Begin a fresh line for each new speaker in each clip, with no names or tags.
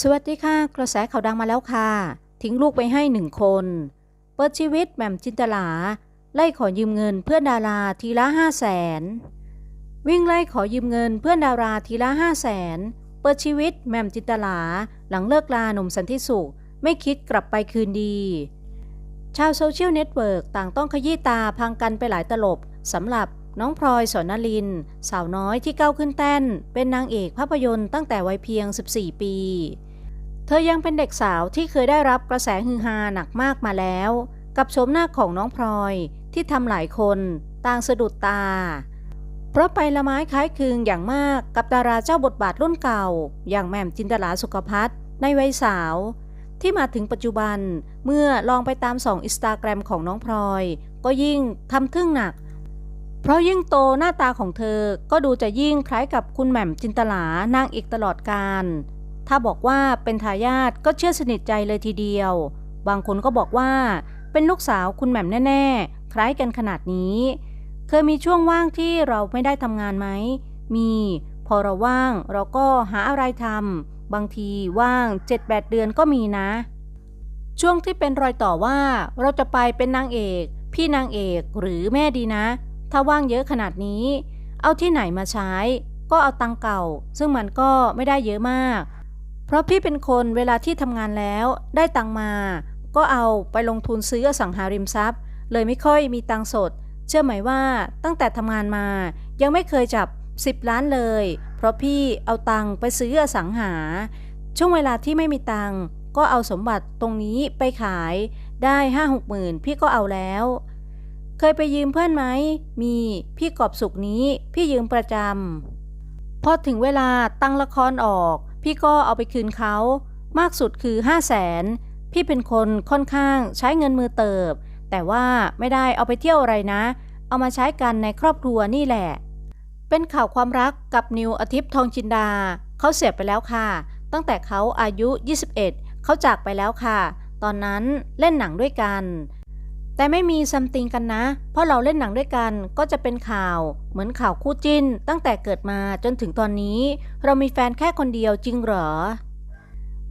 สวัสดีค่ะ กระแสข่าวดังมาแล้วค่ะ ทิ้งลูกไปให้หนึ่งคน เปิดชีวิตแหม่มจินตลา ไล่ขอยืมเงินเพื่อนดาราทีละห้าแสนวิ่งไล่ขอยืมเงินเพื่อนดาราทีละห้าแสนเปิดชีวิตแหม่มจินตลา หลังเลิกลาหนุ่มสันติสุข ไม่คิดกลับไปคืนดี ชาวโซเชียลเน็ตเวิร์กต่างต้องขยี้ตาพังกันไปหลายตลบสำหรับ น้องพลอยสอนลิน สาวน้อยที่ก้าวขึ้นแต้นเป็นนางเอกภาพยนตร์ตั้งแต่วัยเพียง 14 ปี เธอยังเป็นเด็กสาวที่เคยได้รับกระแสฮือฮาหนักมากมาแล้ว กับโฉมหน้าของน้องพลอยที่ทำหลายคนต่างสะดุดตา เพราะไปละไม้คล้ายคลึงอย่างมากกับดาราเจ้าบทบาทรุ่นเก่า อย่างแม่มจินตลาสุขพัฒน์ในวัยสาว ที่มาถึงปัจจุบันเมื่อลองไปตามสองอินสตาแกรมของน้องพลอย ก็ยิ่งทำทึ่งหนัก เพราะยิ่งโตหน้าตาของเธอก็ดูจะยิ่งคล้ายกับคุณแหม่มจินตลานางเอกตลอดการ ถ้าบอกว่าเป็นทายาทก็เชื่อสนิทใจเลยทีเดียว บางคนก็บอกว่าเป็นลูกสาวคุณแหม่มแน่ ๆ คล้ายกันขนาดนี้ เคยมีช่วงว่างที่เราไม่ได้ทำงานไหม มี พอเราว่างเราก็หาอะไรทำบางทีว่าง 7-8 เดือนก็มีนะ ช่วงที่เป็นรอยต่อว่าเราจะไปเป็นนางเอก พี่นางเอกหรือแม่ดีนะ ถ้าว่างเยอะขนาดนี้ เอาที่ไหนมาใช้ ก็เอาตังเก่า ซึ่งมันก็ไม่ได้เยอะมาก เพราะพี่เป็นคนเวลาที่ทำงานแล้วได้ตังมา ก็เอาไปลงทุนซื้ออสังหาริมทรัพย์ เลยไม่ค่อยมีตังสด เชื่อไหมว่าตั้งแต่ทำงานมา ยังไม่เคยจับ 10 ล้านเลย เพราะพี่เอาตังไปซื้ออสังหา ช่วงเวลาที่ไม่มีตังก็เอาสมบัติตรงนี้ไปขายได้ห้าหกหมื่นพี่ก็เอาแล้ว เคยไปยืมเพื่อนไหม มี พี่กอบสุกนี้ พี่ยืมประจำ พอถึงเวลาตั้งละครออก พี่ก็เอาไปคืนเขา มากสุดคือ5 0 0แสน พี่เป็นคนค่อนข้างใช้เงินมือเติบ แต่ว่าไม่ได้เอาไปเที่ยวอะไรนะ เอามาใช้กันในครอบครัวนี่แหละ เป็นข่าวความรักกับนิวอาทิตย์ทองจินดา เขาเสียไปแล้วค่ะ ตั้งแต่เขาอายุ 21 เขาจากไปแล้วค่ะ ตอนนั้นเล่นหนังด้วยกัน แต่ไม่มีซัมติงกันนะ เพราะเราเล่นหนังด้วยกันก็จะเป็นข่าวเหมือนข่าวคู่จิ้น ตั้งแต่เกิดมาจนถึงตอนนี้ เรามีแฟนแค่คนเดียวจริงเหรอ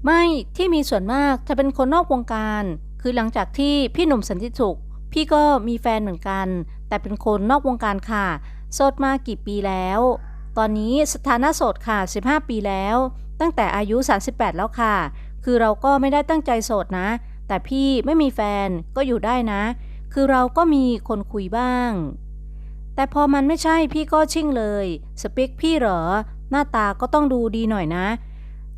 ไม่ที่มีส่วนมากจะเป็นคนนอกวงการ คือหลังจากที่พี่หนุ่มสันติสุข พี่ก็มีแฟนเหมือนกัน แต่เป็นคนนอกวงการค่ะ โสดมากี่ปีแล้ว ตอนนี้สถานะโสดค่ะ 15 ปีแล้ว ตั้งแต่อายุ 38 แล้วค่ะ คือเราก็ไม่ได้ตั้งใจโสดนะ แต่พี่ไม่มีแฟนก็อยู่ได้นะ คือเราก็มีคนคุยบ้าง แต่พอมันไม่ใช่พี่ก็ชิ่งเลย สเปคพี่เหรอ หน้าตาก็ต้องดูดีหน่อยนะ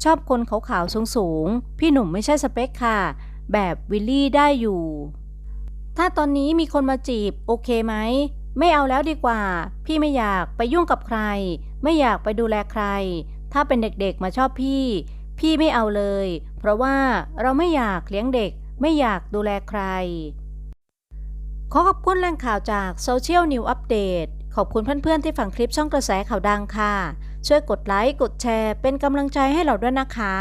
ชอบคนขาวๆสูงๆ พี่หนุ่มไม่ใช่สเปคค่ะ แบบวิลลี่ได้อยู่ ถ้าตอนนี้มีคนมาจีบโอเคไหม ไม่เอาแล้วดีกว่า พี่ไม่อยากไปยุ่งกับใคร ไม่อยากไปดูแลใคร ถ้าเป็นเด็กๆมาชอบพี่ พี่ไม่เอาเลย เพราะว่าเราไม่อยากเลี้ยงเด็ก ไม่อยากดูแลใคร ขอขอบคุณแหล่งข่าวจากโซเชียลนิวอัปเดตขอบคุณเพื่อนๆที่ฟังคลิปช่องกระแสข่าวดังค่ะ ช่วยกดไลค์ กดแชร์ เป็นกำลังใจให้เราด้วยนะคะ